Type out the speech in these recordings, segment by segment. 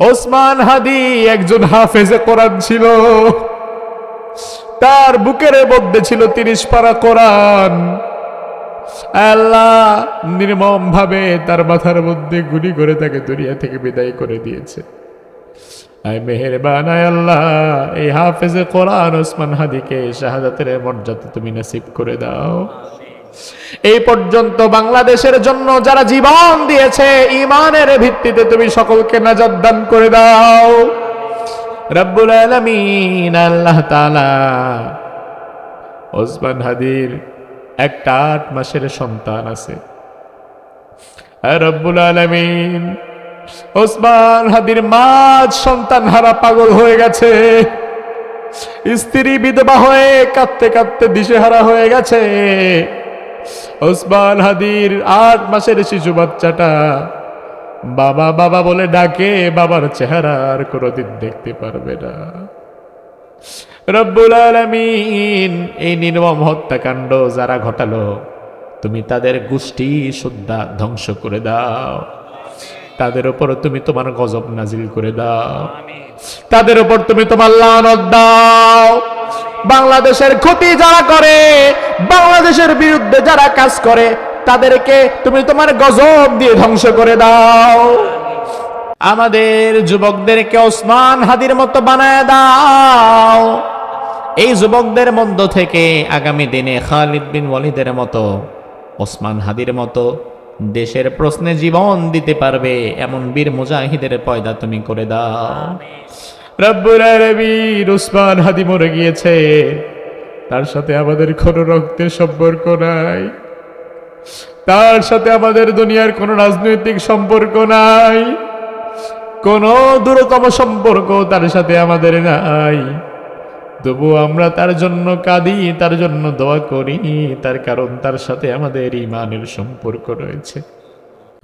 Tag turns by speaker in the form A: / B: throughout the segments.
A: ওসমান হাদি একজন হাফেজে কোরআন ছিল। তার বুকের মধ্যে ছিল তিরিশ পারা কোরআন। আল্লাহ নির্মম ভাবে তার মাথার মধ্যে গুলি করে তাকে দুনিয়া থেকে বিদায় করে দিয়েছে। আয় মেহেরবান, আয় আল্লাহ, এই হাফেজে কোরআন ওসমান হাদিকে শাহাদাতের মর্যাদা তুমি নাসিব করে দাও। এই পর্যন্ত বাংলাদেশের জন্য যারা জীবন দিয়েছে ইমানের ভিত্তিতে তুমি সকলকে নাজাদ দান করে দাও। রব্বুল আলামিন, আল্লাহ তাআলা ওসমান হাদির একটা আট মাসের সন্তান আছে। আর রব্বুল আলামিন, ওসমান হাদির মাঝ সন্তান হারা পাগল হয়ে গেছে। স্ত্রী বিধবা হয়ে কাঁদতে কাঁদতে দিশেহারা হয়ে গেছে। ওসমান হাদির আট মাসের শিশু বাচ্চাটা বাবা বাবা বলে ডাকে, বাবার চেহারা আর কোনোদিন দেখতে পারবে না। রব্বুল আলামিন এই নির্মম হত্যাকাণ্ড যারা ঘটালো, তুমি তাদের গোষ্ঠী শুদ্ধা ধ্বংস করে দাও। তাদের উপর তুমি তোমার গজব নাজিল করে দাও। তাদের উপর তুমি তোমার লানত দাও। বাংলাদেশের ক্ষতি যারা করে, বাংলাদেশের বিরুদ্ধে যারা কাজ করে, তাদেরকে তুমি তোমার গজব দিয়ে ধ্বংস করে দাও। আমাদের যুবকদেরকে ওসমান হাদির মতো বানায় দাও। এই যুবকদের মধ্য থেকে আগামী দিনে খালিদ বিন ওয়ালিদের মতো, ওসমান হাদির মতো দেশের প্রশ্নে জীবন দিতে পারবে এমন বীর মুজাহিদের পয়দা তুমি করে দাও। রব্বুল আলামিন উসমান হাদি মরে গিয়েছে। তার সাথে আমাদের কোনো রক্তের সম্পর্ক নাই। তার সাথে আমাদের দুনিয়ার কোনো রাজনৈতিক সম্পর্ক নাই। কোন দূরতম সম্পর্ক তার সাথে আমাদের নাই। তবু আমরা তার জন্য কাঁদি, তার জন্য দোয়া করি, তার কারণ তার সাথে আমাদের ইমানের সম্পর্ক রয়েছে।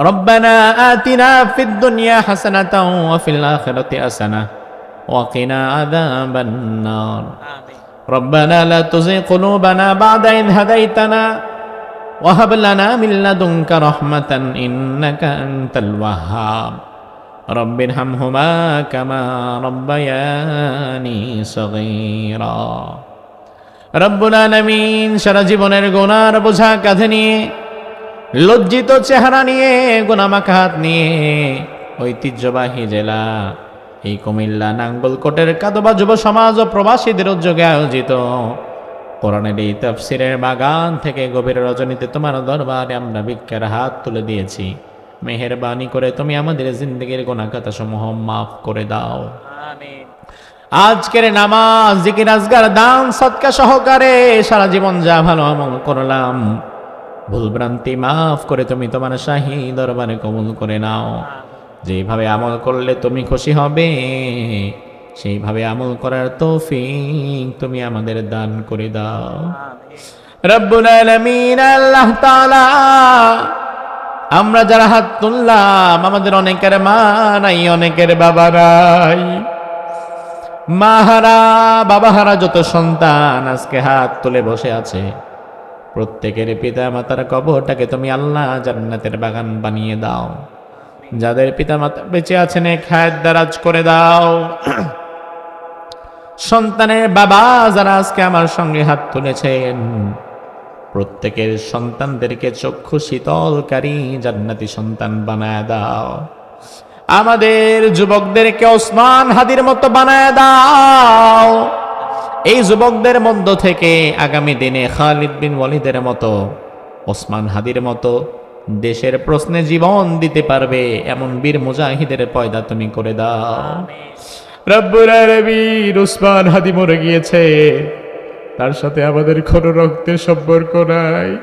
A: রব্বানা আতিনা ফিদ দুনিয়া হাসানাতাও ওয়া ফিল আখিরাতি হাসানাহ وقنا عذاب النار ربنا لا تزغ قلوبنا بعد إذ هديتنا وهب لنا من لدنك رحمة إنك أنت الوهاب رب ارحمهما كما ربياني صغيرا রব্বুল আলামিন সারা জীবনের গোনার বোঝা কাঁধে নিয়ে লজ্জিত চেহারা নিয়ে গোনামাখা হাত নিয়ে ঐতিহ্যবাহী জেলা এই কুমিল্লা নাঙ্গলকোটের কাদবা যুব সমাজ ও প্রবাসীদের উদ্যোগে আয়োজিত। কোরআনের এই তফসিরের বাগান থেকে গভীর রজনীতে তোমার দরবারে আমরা ভিক্ষার হাত তুলে দিয়েছি। মেহেরবানি করে তুমি আমাদের জিন্দগির গোনাকাতা সমূহ মাফ করে দাও। আজকের নামাজ জিকির আজগার দান সৎকা সহকারে সারা জীবন যা ভালো আমল করলাম। ভুলভ্রান্তি মাফ করে তুমি তোমার শাহী দরবারে কবুল করে নাও। যেভাবে আমল করলে তুমি খুশি হবে সেইভাবে আমল করার তৌফিক তুমি আমাদের দান করে দাও। রব্বুল আলামিন আল্লাহ তাআলা আমরা যারা হাত তুললাম আমাদের অনেকের মা নাই অনেকের বাবা নাই। মাহারা বাবাহারা যত সন্তান আজকে হাত তুলে বসে আছে প্রত্যেকের পিতা মাতার কবরটাকে তুমি আল্লাহ জান্নাতের বাগান বানিয়ে দাও। যাদের পিতা মাতা বেঁচে আছেন এক হায়াত দারাজ করে দাও। সন্তানের বাবা যারা আজকে আমার সঙ্গে হাত তুলেছেন, প্রত্যেকের সন্তানদেরকে চক্ষু শীতলকারী জান্নাতি সন্তান বানায় দাও। আমাদের যুবকদেরকে ওসমান হাদির মতো বানায় দাও। এই যুবকদের মধ্য থেকে আগামী দিনে খালিদ বিন ওয়ালিদের মতো, ওসমান হাদির মতো দেশের প্রশ্নে জীবন দিতে পারবে, এমন বীর মুজাহিদের পয়দা তুমি করে দাও। আলামিন উসমান হাদি মরে গিয়েছে। তার সাথে আমাদের কোনো রক্তের সম্পর্ক নাই।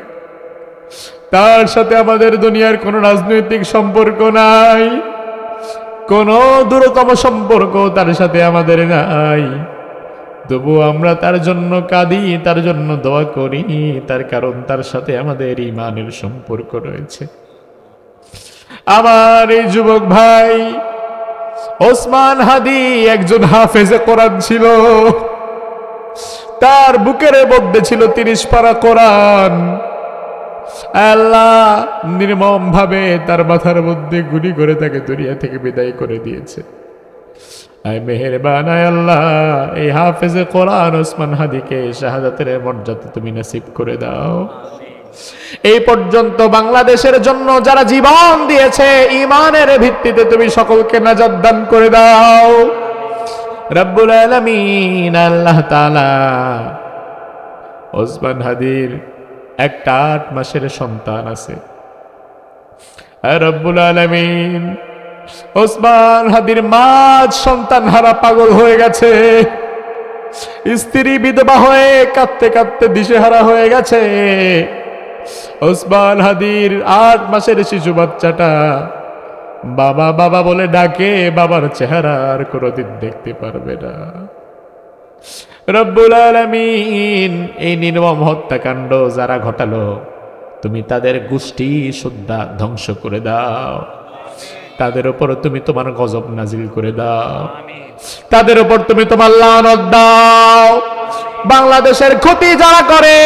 A: তার সাথে আমাদের দুনিয়ার কোনো রাজনৈতিক সম্পর্ক নাই। কোনো দূরতম সম্পর্ক তার সাথে আমাদের নাই। তবু আমরা তার জন্য কাঁদি, তার জন্য দোয়া করি। তার কারণ তার সাথে আমাদের ইমানের সম্পর্ক রয়েছে। আমার এই যুবক ভাই, ওসমান হাদি একজন হাফেজে কোরআন ছিল। তার বুকের মধ্যে ছিল তিরিশ পারা কোরআন। আল্লাহ নির্মম ভাবে তার মাথার মধ্যে গুলি করে তাকে দুনিয়া থেকে বিদায় করে দিয়েছে। আয় মেহেরবান আল্লাহ, এই হাফেজে কোরআন ওসমান হাদিকে শাহাদাতের মর্যাদা তুমি নসিব করে দাও। এই পর্যন্ত বাংলাদেশের জন্য যারা জীবন দিয়েছে ইমানের ভিত্তিতে তুমি সকলকে নাজাদ দান করে দাও। রব্বুল আলামিন, আল্লাহ তাআলা ওসমান হাদির একটা আট মাসের সন্তান আছে। রব্বুল আলামিন ওসমান হাদির মাঝ সন্তান হারা পাগল হয়ে গেছে। স্ত্রী বিধবা হয়ে কাঁদতে কাঁদতে দিশেহারা হয়ে গেছে। ওসমান হাদির আট মাসের শিশু বাচ্চাটা বাবা বাবা বলে ডাকে, বাবার চেহারা আর কোনোদিন দেখতে পারবে না। রব্বুল আলামিন এই নির্মম হত্যাকাণ্ড যারা ঘটালো, তুমি তাদের গোষ্ঠী শুদ্ধা ধ্বংস করে দাও। তাদের উপর তুমি তোমার গজব নাজিল করে দাও। তাদের উপর তুমি তোমার লানত দাও। বাংলাদেশের ক্ষতি যারা করে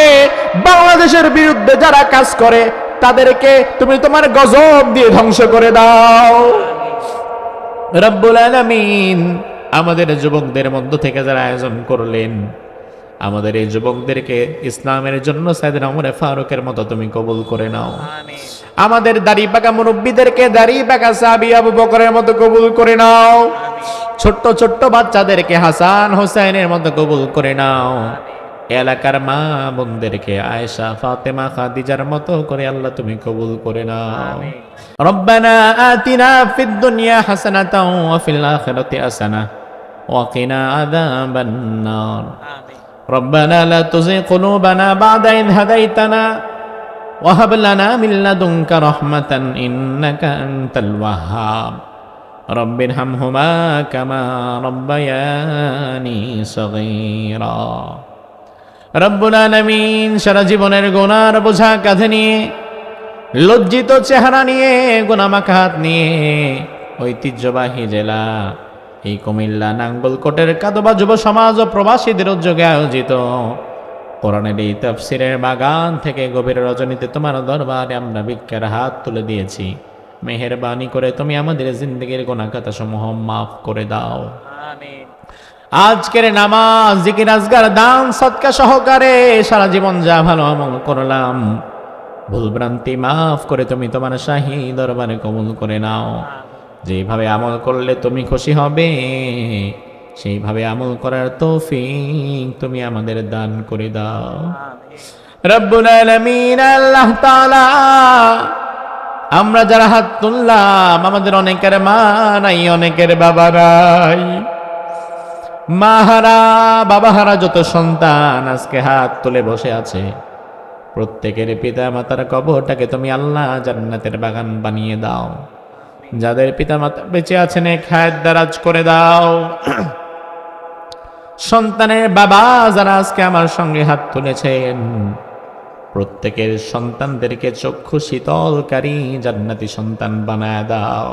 A: বাংলাদেশের বিরুদ্ধে যারা কাজ করে তাদেরকে তুমি তোমার গজব দিয়ে ধ্বংস করে দাও। রব্বুল আলামিন আমাদের যুবকদের মধ্য থেকে যারা আয়োজন করলেন আমাদের এই যুবকদেরকে ইসলামের জন্য সাইদিন আমরে ফারুকের মতো তুমি কবুল করে নাও। আমাদের দাড়ি পাকা মুরব্বীদেরকে দাড়ি পাকা সাবি আবু বকরের মতো কবুল করে নাও। ছোট্ট ছোট্ট বাচ্চাদেরকে হাসান হোসাইনের মতো কবুল করে নাও। এলাকার মা বোনদেরকে আয়েশা, ফাতেমা, খাদিজার মতো করে আল্লাহ তুমি কবুল করে নাও। রব্বানা আতিনা ফিদ দুনিয়া হাসানাতাও ওয়া ফিল আখিরাতি হাসানা ওয়া কিনা আযাবান নার। রব্বানা লা তুযিগ কুলুবানা বা'দা ইন হাদাইতানা সারা জীবনের গোনার বোঝা কাঁধে নিয়ে, লজ্জিত চেহারা নিয়ে গোনামাখাত নিয়ে, ঐতিহ্যবাহী জেলা এই কুমিল্লা নাঙ্গলকোটের কাদবা যুব সমাজ ও প্রবাসীদের উদ্যোগে আয়োজিত কোরআনের এই তফসিরের বাগান থেকে গভীর রজনীতে তোমার দরবারে আমরা ভিক্ষার হাত তুলে দিয়েছি। মেহেরবানি করে তুমি আমাদের জিন্দগির গোনাকাতা সমূহ মাফ করে দাও। আজকের নামাজ জিকির আজগার দান সৎকা সহকারে সারা জীবন যা ভালো আমল করলাম ভুলভ্রান্তি মাফ করে তুমি তোমার শাহী দরবারে কবুল করে নাও। যেভাবে আমল করলে তুমি খুশি হবে সেইভাবে আমল করার তৌফিক তুমি আমাদের দান করে দাও। রব্বুল আলামিন, আল্লাহ তাআলা, আমরা যারা হাত তুললাম, আমাদের অনেকের মা নাই, অনেকের বাবা নাই। মাহারা, বাবাহারা যত সন্তান আজকে হাত তুলে বসে আছে, প্রত্যেকের পিতা মাতার কবরটাকে তুমি আল্লাহ জান্নাতের বাগান বানিয়ে দাও। যাদের পিতা মাতা বেঁচে আছেন, এক হায়াত দারাজ করে দাও। সন্তানের বাবা যারা আজকে আমার সঙ্গে হাত তুলেছেন, প্রত্যেকের সন্তানদেরকে চক্ষু শীতলকারী জান্নাতি সন্তান বানায় দাও।